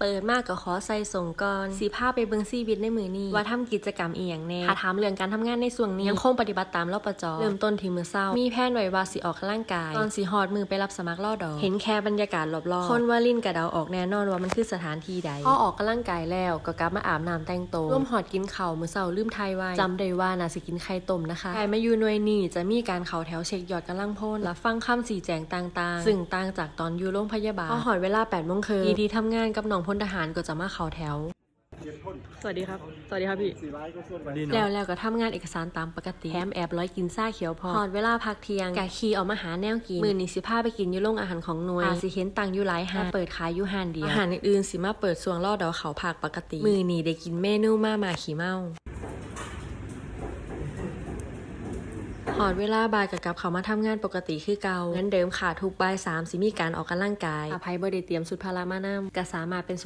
เปิดมากก็ขอใส่ส่งก่อนสีผ้าไปเบิงซีวิตในมือนี้ ว่าทำกิจกรรมอีหยังแน่ถ้าถามเรื่องการทำงานในส่วงนี้ ยังคงปฏิบัติตามรปจเริ่มต้นที่มือเศร้า มีแผนไว้ว่าสิออกกำลังกาย ตอนสีหอดมือไปรับสมัครล่อดอก เห็นแค่บรรยากาศรอบๆคนว่าลินกระเดาออกแน่นอนว่ามันคือสถานที่ใดพอออกกำลังกายแล้วก็กลับมาอาบน้ำแต่งตัวร่วมหอดกินข้าวมือเศร้าลืมไทยไว้จำได้ว่านาสิกินไข่ต้มนะคะใครมาอยู่หน่วยนี้จะมีการเข่าแถวเช็คยอดกำลังพ่นและฟังคำสีแจงต่างๆ ซึ่งต่างจากตอนอยู่โรงพยาบาลพอหอดเวลา8โมงครึ่งทีที่ทำงานกับน้องพลทหารก็จะมาเข่าแถว สวัสดีครับ สวัสดีครับพี่สี่ร้อยก็ส่วนไปดีแล้วเนาะแล้วก็ทำงานเอกสารตามปกติแถมแอบร้อยกินซ่าเขียวพอหอดเวลาพักเที่ยงกะขี่ออกมาหาแนวกิน มือนี้สิพาไปกินอยู่โรงอาหารของหน่วยอาสิเห็นตังอยู่หลายหานเปิดขายอยู่หานเดียวอาหารอื่นๆสิมาเปิดสวงล่อดอกเขาผักปกติ มือนี้ได้กินเมนูมามาขี่เมา หอดเวลาบ่ายกับกลับเขามาทำงานปกติคือเก่างั้นเดิมค่ะทุกบ่ายสามสิมีการออกกำลังกายอภัยบริเตรียมสุดพารามานำก็สามารถเป็น